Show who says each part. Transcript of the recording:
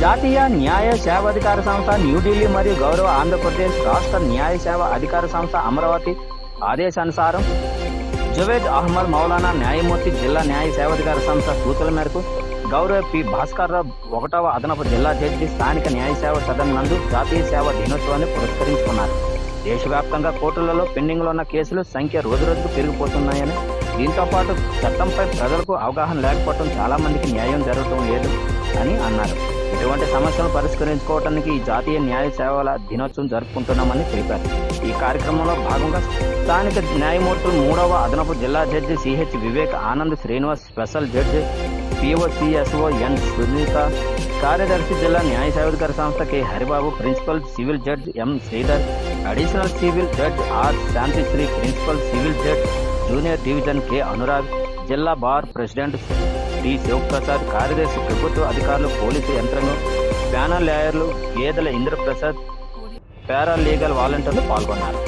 Speaker 1: జాతీయ న్యాయ సేవాధికార సంస్థ న్యూఢిల్లీ మరియు గౌరవ ఆంధ్రప్రదేశ్ రాష్ట్ర న్యాయ సేవ అధికార సంస్థ అమరావతి ఆదేశానుసారం జువేద్ అహ్మద్ మౌలానా న్యాయమూర్తి జిల్లా న్యాయ సేవాధికార సంస్థ సూచనల మేరకు గౌరవ పి భాస్కర్ రావు ఒకటవ అదనపు జిల్లా జడ్జి స్థానిక న్యాయ సేవ సదన్ నందు జాతీయ సేవ దినోత్సవాన్ని పురస్కరించుకున్నారు. దేశవ్యాప్తంగా కోర్టులలో పెండింగ్లో ఉన్న కేసులు సంఖ్య రోజురోజుకు పెరిగిపోతున్నాయని దీంతో పాటు చట్టంపై ప్రజలకు అవగాహన లేకపోవడం చాలా మందికి న్యాయం జరగటం లేదు అని అన్నారు. ఇటువంటి సమస్యలను పరిష్కరించుకోవడానికి ఈ జాతీయ న్యాయ సేవల దినోత్సవం జరుపుకుంటున్నామని తెలిపారు. ఈ కార్యక్రమంలో భాగంగా స్థానిక న్యాయమూర్తులు మూడవ అదనపు జిల్లా judge CH Vivek Anand Srinivas special judge POCSO N Sunitha కార్యదర్శి జిల్లా న్యాయ సేవాధికార సంస్థ K Haribabu principal civil judge M Sridhar additional civil judge R Santhisri principal civil judge junior division K Anurag జిల్లా బార్ ప్రెసిడెంట్ టి శివప్రసాద్ కార్యదర్శి ప్రభుత్వ అధికారులు police యంత్రాంగం ప్యానల్ లాయర్లు గేదెల ఇంద్రప్రసాద్ పారాలీగల్ వాలంటీర్లు పాల్గొన్నారు.